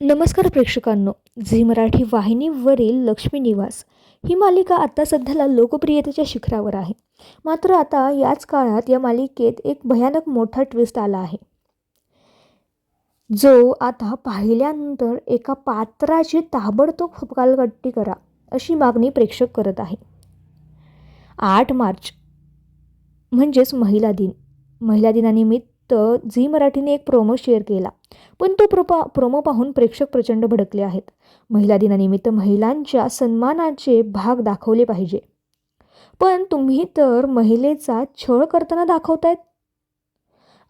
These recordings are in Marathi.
नमस्कार प्रेक्षकांनो. झी मराठी वाहिनीवरील लक्ष्मी निवास ही मालिका आता सध्याला लोकप्रियतेच्या शिखरावर आहे. मात्र आता याच काळात या मालिकेत एक भयानक मोठा ट्विस्ट आला आहे. जो आता पाहिल्यानंतर एका पात्राची ताबडतोब फुकालकट्टी करा अशी मागणी प्रेक्षक करत आहे. आठ मार्च म्हणजेच महिला दिन. महिला दिनानिमित्त तर झी मराठीने एक प्रोमो शेअर केला. पण तो प्रोपा प्रोमो पाहून प्रेक्षक प्रचंड भडकले आहेत. महिला दिनानिमित्त महिलांच्या सन्मानाचे भाग दाखवले पाहिजे. पण तुम्ही तर महिलेचा छळ करताना दाखवतायत?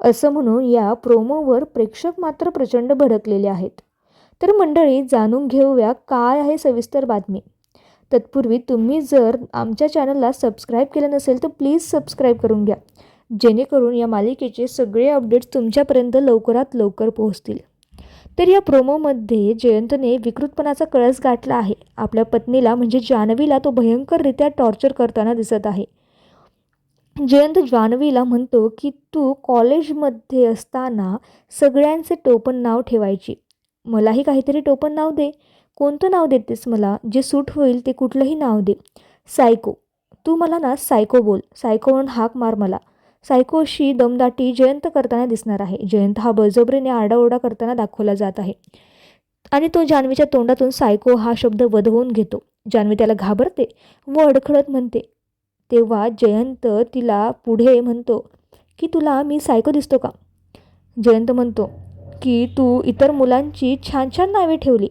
असं म्हणून या प्रोमोवर प्रेक्षक मात्र प्रचंड भडकलेले आहेत. तर मंडळी जाणून घेऊया काय आहे सविस्तर बातमी. तत्पूर्वी तुम्ही जर आमच्या चॅनलला सबस्क्राईब केलं नसेल तर प्लीज सबस्क्राईब करून घ्या. जेणेकरून या मालिकेचे सगळे अपडेट्स तुमच्यापर्यंत लवकरात लवकर पोहोचतील. तर या प्रोमोमध्ये जयंतने विकृतपणाचा कळस गाठला आहे. आपल्या पत्नीला म्हणजे जान्हवीला तो भयंकररित्या टॉर्चर करताना दिसत आहे. जयंत जान्हवीला म्हणतो की तू कॉलेजमध्ये असताना सगळ्यांचे टोपण नाव ठेवायची. मलाही काहीतरी टोपण नाव दे. कोणतं नाव देतेस मला? जे सूट होईल ते कुठलंही नाव दे. सायको. तू मला ना सायको बोल. सायको म्हणून हाक मार मला. सायकोशी दमदाटी जयंत करताना दिसणार आहे. जयंत हा बळजबरीने आरडाओरडा करताना दाखवला जात आहे. आणि तो जान्हवीच्या तोंडातून सायको हा शब्द वधवून घेतो. जान्हवी त्याला घाबरते व अडखळत म्हणते. तेव्हा जयंत तिला पुढे म्हणतो की तुला मी सायको दिसतो का? जयंत म्हणतो की तू इतर मुलांची छान छान नावे ठेवली.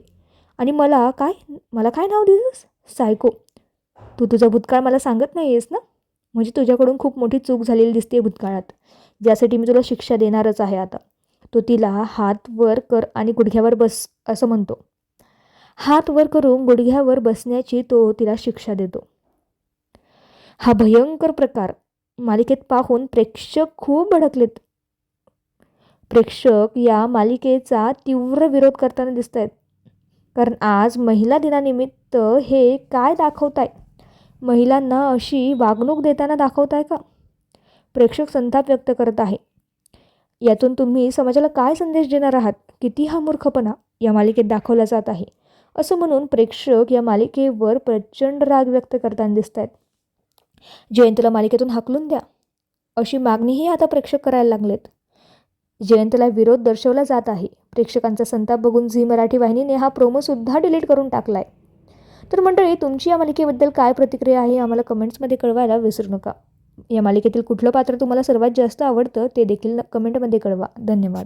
आणि मला काय मला काय नाव दिलंस सायको तू तुझा भूतकाळ मला सांगत नाही आहेस ना? म्हणजे तुझ्याकडून खूप मोठी चूक झालेली दिसते भूतकाळात ज्यासाठी मी तुला शिक्षा देणारच आहे आता. तो तिला हात वर कर आणि गुडघ्यावर बस असं म्हणतो. हात वर करून गुडघ्यावर बसण्याची तो तिला शिक्षा देतो. हा भयंकर प्रकार. मालिकेत पाहून प्रेक्षक खूप भडकलेत. प्रेक्षक या मालिकेचा तीव्र विरोध करताना दिसत आहेत कारण आज महिला दिनानिमित्त हे काय दाखवत आहे महिलांना अशी वागणूक देताना दाखवताय का? प्रेक्षक संताप व्यक्त करत आहे. यातून तुम्ही समाजाला काय संदेश देणार आहात? किती हा मूर्खपणा या मालिकेत दाखवला जात आहे. असं म्हणून प्रेक्षक या मालिकेवर प्रचंड राग व्यक्त करताना दिसत आहेत जयंतला मालिकेतून हाकलून द्या. अशी मागणीही आता प्रेक्षक करायला लागलेत. जयंतला विरोध दर्शवला जात आहे. प्रेक्षकांचा संताप बघून झी मराठी वाहिनीने हा प्रोमोसुद्धा डिलीट करून टाकला आहे तर मंडळी तुमची या मालिकेबद्दल काय प्रतिक्रिया आहे आम्हाला कमेंट्समध्ये कळवायला विसरू नका. या मालिकेतील कुठलं पात्र तुम्हाला सर्वात जास्त आवडतं ते देखील कमेंटमध्ये कळवा. धन्यवाद.